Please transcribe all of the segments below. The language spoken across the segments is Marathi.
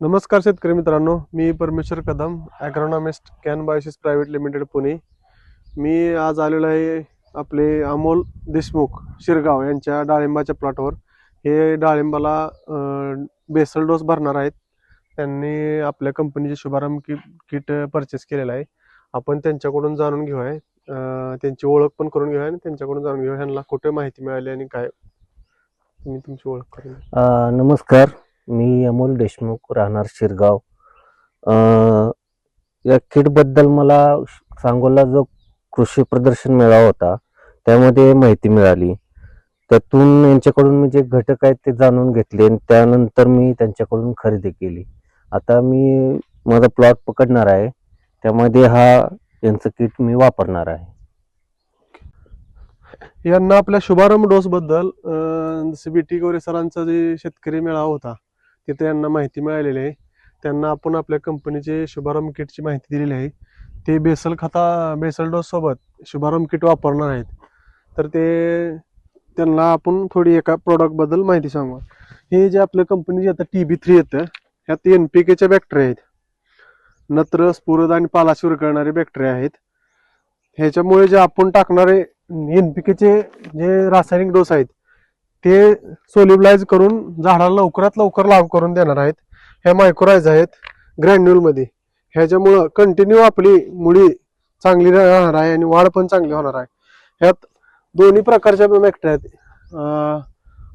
नमस्कार शेतकरी मित्रांनो मी Parmeshwar Kadam agronomist can biosis private limited Pune. मी आज आलेलो आहे आपले अमोल देशमुख शिरगाव यांच्या डाळिंबाच्या प्लॉटवर. हे डाळिंबाला बेसल डोस भरणार आहेत. त्यांनी आपल्या कंपनीचे शुभारंभ किट किट परचेस केलेलं आहे. आपण त्यांच्याकडून जाणून घेऊ आहे त्यांची ओळख पण करून घेऊया आणि त्यांच्याकडून जाणून घेऊया ह्यांना कुठे माहिती मिळाली आणि काय. तुम्ही तुमची ओळख करून नमस्कार. मी अमोल देशमुख राहणार शिरगाव. या किटबद्दल मला सांगोला जो कृषी प्रदर्शन मेळावा होता त्यामध्ये माहिती मिळाली. त्यातून यांच्याकडून मी जे घटक आहेत ते जाणून घेतले आणि त्यानंतर मी त्यांच्याकडून खरेदी केली. आता मी माझा प्लॉट पकडणार आहे. त्यामध्ये हा यांचं किट मी वापरणार आहे. यांना आपल्या शुभारंभ डोसबद्दल जसे बी टी गोरे सरांचा जे शेतकरी मेळावा होता तिथे यांना माहिती मिळालेली आहे. त्यांना आपण आपल्या कंपनीचे शुभारंभ किटची माहिती दिलेली आहे. ते बेसल खता बेसल डोससोबत शुभारंभ किट वापरणार आहेत. तर ते त्यांना आपण थोडी एका प्रॉडक्टबद्दल माहिती सांगू. हे जे आपल्या कंपनीचे आता टी बी थ्री येतं ह्यात एन पी केच्या बॅक्टेरिया आहेत. नत्र स्फुरद आणि पालाशी करणारे बॅक्टेरिया आहेत. ह्याच्यामुळे जे आपण टाकणारे एन पी केचे जे रासायनिक डोस आहेत ते सोलिबलाइज करून झाडाला लवकरात लवकर लागू करून देणार आहेत. ह्या मायक्रोराईज आहेत ग्रॅन्युलमध्ये ह्याच्यामुळं कंटिन्यू आपली मुळी चांगली राहणार आहे आणि वाढ पण चांगली होणार आहे. ह्यात दोन्ही प्रकारच्या बॅक्टेरिया आहेत.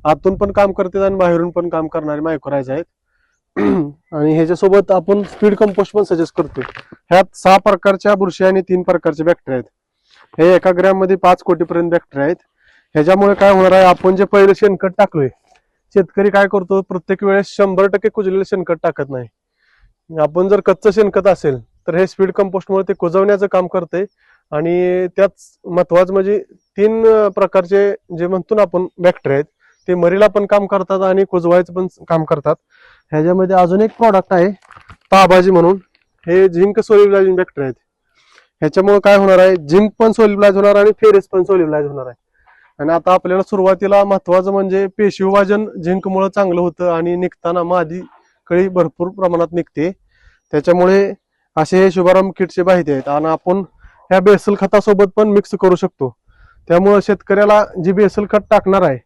आतून पण काम करतात आणि बाहेरून पण काम करणारे मायक्रोराईज आहेत. आणि ह्याच्यासोबत आपण स्पीड कंपोस्ट पण सजेस्ट करतो ह्यात सहा प्रकारच्या बुरशी आणि तीन प्रकारचे बॅक्टेरिया आहेत. हे एका ग्रॅममध्ये पाच कोटीपर्यंत बॅक्टेरिया आहेत. ह्याच्यामुळे काय होणार आहे? आपण जे पहिले शेणखत टाकलोय शेतकरी काय करतो? प्रत्येक वेळेस शंभर टक्के कुजलेलं शेणखत टाकत नाही. आपण जर कच्चं शेणखत असेल तर हे स्पीड कंपोस्टमुळे ते कुजवण्याचं काम करते आणि त्याच महत्वाचं म्हणजे तीन प्रकारचे जे म्हणतो ना आपण बॅक्टेरिया आहेत ते मरीला पण काम करतात आणि कुजवायचं पण काम करतात. ह्याच्यामध्ये अजून एक प्रॉडक्ट आहे ताबाजी म्हणून. हे झिंक सोलिब्लायझिंग बॅक्टेरिया आहेत. ह्याच्यामुळे काय होणार आहे? झिंक पण सोलिब्लाइज होणार आणि फेरेस पण सोलिब्लाइज होणार आहे. आणि आता आपल्याला सुरुवातीला महत्वाचं म्हणजे पेशीवाजन झिंकमुळे चांगलं होतं आणि निघताना मादी कळी भरपूर प्रमाणात निघते. त्याच्यामुळे असे हे शुभारंभ किटचे माहिती आहेत आणि आपण ह्या बेसल खतासोबत पण मिक्स करू शकतो. त्यामुळे शेतकऱ्याला जी बेसल खत टाकणार आहे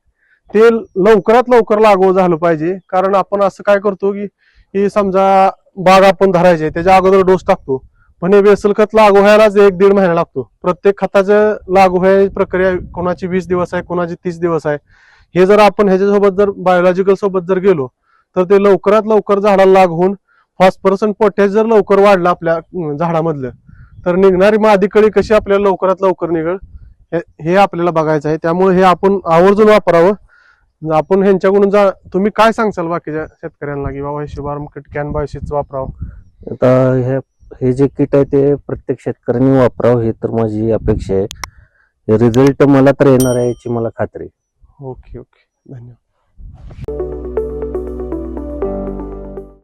ते लवकरात लवकर लागू झालं पाहिजे. कारण आपण असं काय करतो की की समजा बाग आपण धरायचे त्याच्या अगोदर डोस टाकतो. पण हे बेसल खत लागू व्हायलाच एक दीड महिना लागतो. प्रत्येक खताचं लागू व्हायची प्रक्रिया कोणाची वीस दिवस आहे कोणाची तीस दिवस आहे. हे जर आपण ह्याच्यासोबत जर बायोलॉजिकल सोबत जर गेलो तर ते लवकरात लवकर झाडाला लागून फॉस्फरस आणि पोटॅश जर लवकर वाढलं आपल्या झाडामधलं तर निघणारी मादी कळी कशी आपल्याला लवकरात लवकर निघळ हे- हे आपल्याला बघायचं आहे. त्यामुळे हे आपण आवर्जून वापरावं. आपण ह्यांच्याकडून जा तुम्ही काय सांगसाल बाकीच्या शेतकऱ्यांना की बाबा हे शुभारंभ किट कॅन बायोशीच वापरावं? आता हे हे जे किट आहे ते प्रत्येक शेतकऱ्यांनी वापरावं हे तर माझी अपेक्षा आहे. रिझल्ट मला तर येणार आहे याची मला खात्री ओके ओके धन्यवाद.